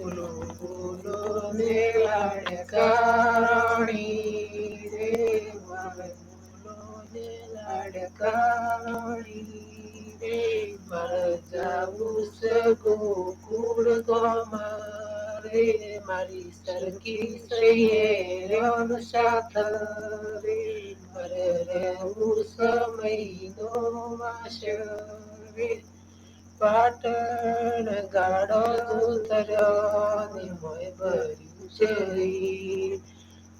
બોલો બોલો ને લાડકાણી રે મારે બોલો ને લાડકાણી રે મારે જાવું છે ગોકુળ ગોમારે મારી સરકી સૈયે સાથ રે મારે રહેવું સમય નો માસ રે પાટણ ગાડો ઉતર્યો મોય ભર્યું છે.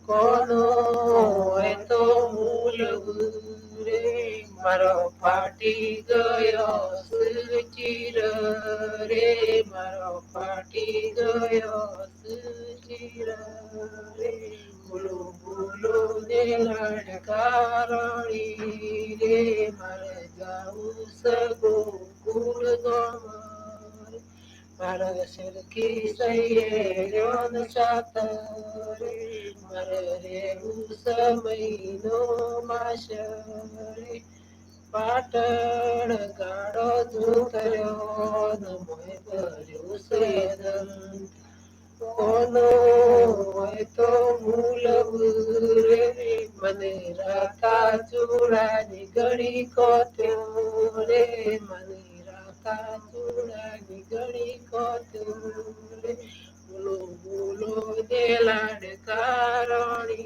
કોનો હોય તો મૂલ રે મારો ફાટી ગયો સુચિર રે. મારો ફાટી ગયો સુચિર રે. બોલો બોલો ને લડકારણી રે. મારે જાઉં સગો કુળ ગમર મારા સરખી સૈયન સાત રે મારે રેવું સમય નો માસ રે પાટણ ગાડો ધૂતર્યો નમોય ભર્યો સેદન કોનો હોય તો મૂલ રે મને રાતા ચૂડાની ઘડી કોત્યો રે મને રાતા ચૂડાની ઘડી કોત્યો રે બોલો બોલો દે લાડકારણી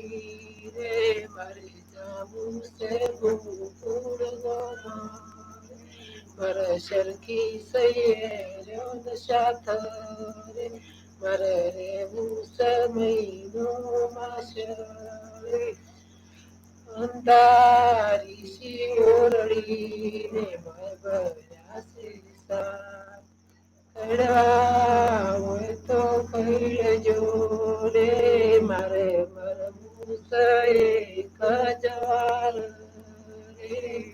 રે મારે જાવું છે ગોકુળ ગોમારે મારા સરખી સૈયે સાથ રે મારે રહેવું સમયનો માસ રે અંધારી શિયોરડી ને માય ભર્યા શીશા કડવા હોય તો કહીજો રે મારે મરવું છે એક રે.